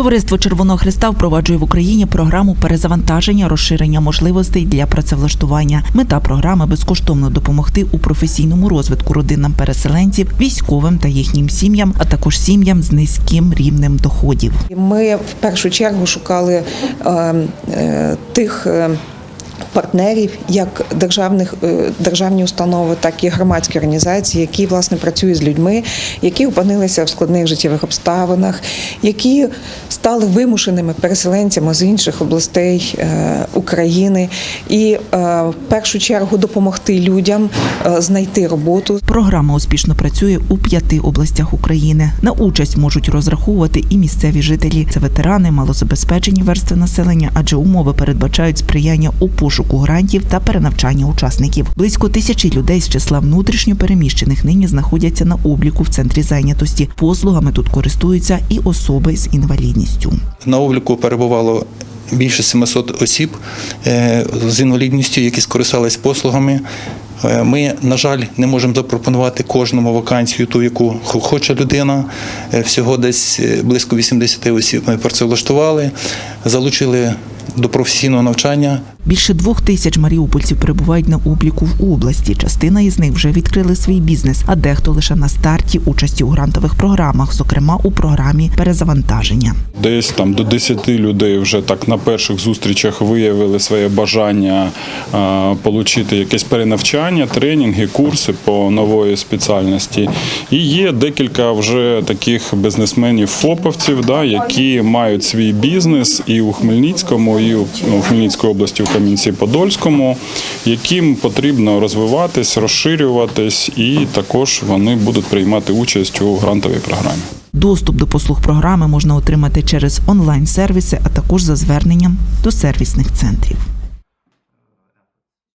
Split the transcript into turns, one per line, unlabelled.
Товариство Червоного Христа впроваджує в Україні програму перезавантаження, розширення можливостей для працевлаштування. Мета програми безкоштовно допомогти у професійному розвитку родинам переселенців, військовим та їхнім сім'ям, а також сім'ям з низьким рівнем доходів.
Ми в першу чергу шукали е, е, тих. е, Партнерів як державних е, державні установи, так і громадські організації, які власне працюють з людьми, які опинилися в складних життєвих обставинах, які стали вимушеними переселенцями з інших областей е, України, і е, в першу чергу допомогти людям знайти роботу,
Програма успішно працює у п'яти областях України. На участь можуть розраховувати і місцеві жителі. Це ветерани, малозабезпечені верстви населення, адже умови передбачають сприяння у пошуку грантів та перенавчання учасників. Близько тисячі людей з числа внутрішньо переміщених нині знаходяться на обліку в центрі зайнятості. Послугами тут користуються і особи з інвалідністю.
На обліку перебувало більше 700 осіб е, з інвалідністю, які скористались послугами. Е, Ми, на жаль, не можемо запропонувати кожному вакансію, ту, яку хоче людина. Е, Всього десь близько 80 осіб ми працевлаштували, залучили до професійного навчання.
Більше двох тисяч маріупольців перебувають на обліку в області. Частина із них вже відкрили свій бізнес, а дехто лише на старті участі у грантових програмах, зокрема у програмі перезавантаження.
Десь там до 10 людей вже так на перших зустрічах виявили своє бажання е, отримати якесь перенавчання, тренінги, курси по нової спеціальності. І є декілька вже таких бізнесменів фоповців, да, які мають свій бізнес і у Хмельницькому, і у ну, Хмельницькій області, в Кам'янці-Подольському, яким потрібно розвиватись, розширюватись, і також вони будуть приймати участь у грантовій програмі.
Доступ до послуг програми можна отримати через онлайн-сервіси, а також за зверненням до сервісних центрів.